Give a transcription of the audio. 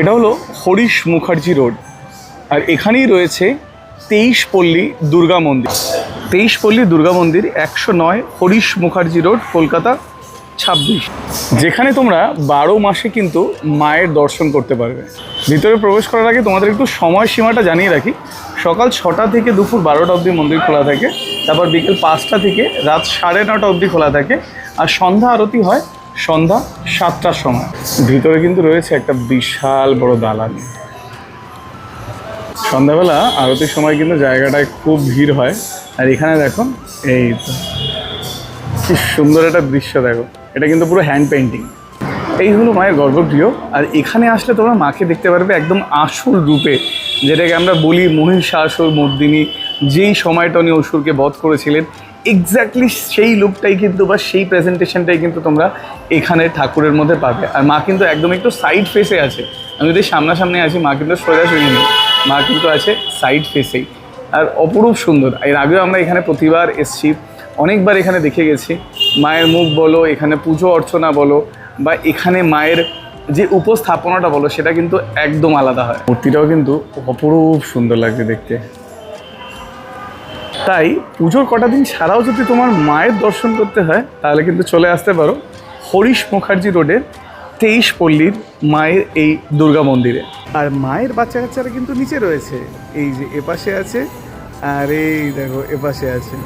এটা হলো হরিশ মুখার্জি রোড। আর এখানেই রয়েছে তেইশ পল্লী দুর্গা মন্দির। তেইশ পল্লী দুর্গা মন্দির একশো নয় হরিশ মুখার্জি রোড, কলকাতা ছাব্বিশ। যেখানে তোমরা বারো মাসে কিন্তু মায়ের দর্শন করতে পারবে। ভিতরে প্রবেশ করার আগে তোমাদের একটু সময়সীমাটা জানিয়ে রাখি। সকাল ছটা থেকে দুপুর বারোটা অবধি মন্দির খোলা থাকে। তারপর বিকেল পাঁচটা থেকে রাত সাড়ে নটা অবধি খোলা থাকে। আর সন্ধ্যা আরতি হয় সন্ধ্যা সাতটার সময়। ভিতরে কিন্তু রয়েছে একটা বিশাল বড় দালান। সন্ধ্যাবেলা আরতির সময় কিন্তু জায়গাটায় খুব ভিড় হয়। আর এখানে দেখো, এই তো। কি সুন্দর একটা দৃশ্য দেখো। এটা কিন্তু পুরো হ্যান্ড পেন্টিং এই হলো মায়ের গর্ভগৃহ। আর এখানে আসলে তোমরা মাকে দেখতে পারবে একদম আসল রূপে। যেটাকে আমরা বলি মহিষাসুর মর্দিনী যেই সময়টা উনি অসুরকে বধ করেছিলেন এক্স্যাক্টলি সেই লুকটাই কিন্তু বা সেই প্রেজেন্টেশনটাই কিন্তু তোমরা এখানে ঠাকুরের মধ্যে পাবে। আর মা কিন্তু একদম একটু সাইড ফেসে আছে। আমি যদি সামনাসামনি আছি মা কিন্তু সোজাসুজি নেই। মা কিন্তু আছে সাইড ফেসেই আর অপরূপ সুন্দর। এর আগেও আমরা এখানে প্রতিবার এসছি। অনেকবার এখানে দেখে গেছি। মায়ের মুখ বলো, এখানে পুজো অর্চনা বলো, বা এখানে মায়ের যে উপস্থাপনাটা বলো, সেটা কিন্তু একদম আলাদা হয়। মূর্তিটাও কিন্তু অপরূপ সুন্দর লাগছে দেখতে। তাই পুজোর কটা দিন ছাড়াও যদি তোমার মায়ের দর্শন করতে হয়, তাহলে কিন্তু চলে আসতে পারো হরিশ মুখার্জি রোডের তেইশ পল্লীর মায়ের এই দুর্গা মন্দিরে। আর মায়ের বাচ্চা কাচ্চারা কিন্তু নিচে রয়েছে। এই যে এপাশে আছে, আর এই দেখো, এপাশে আছে।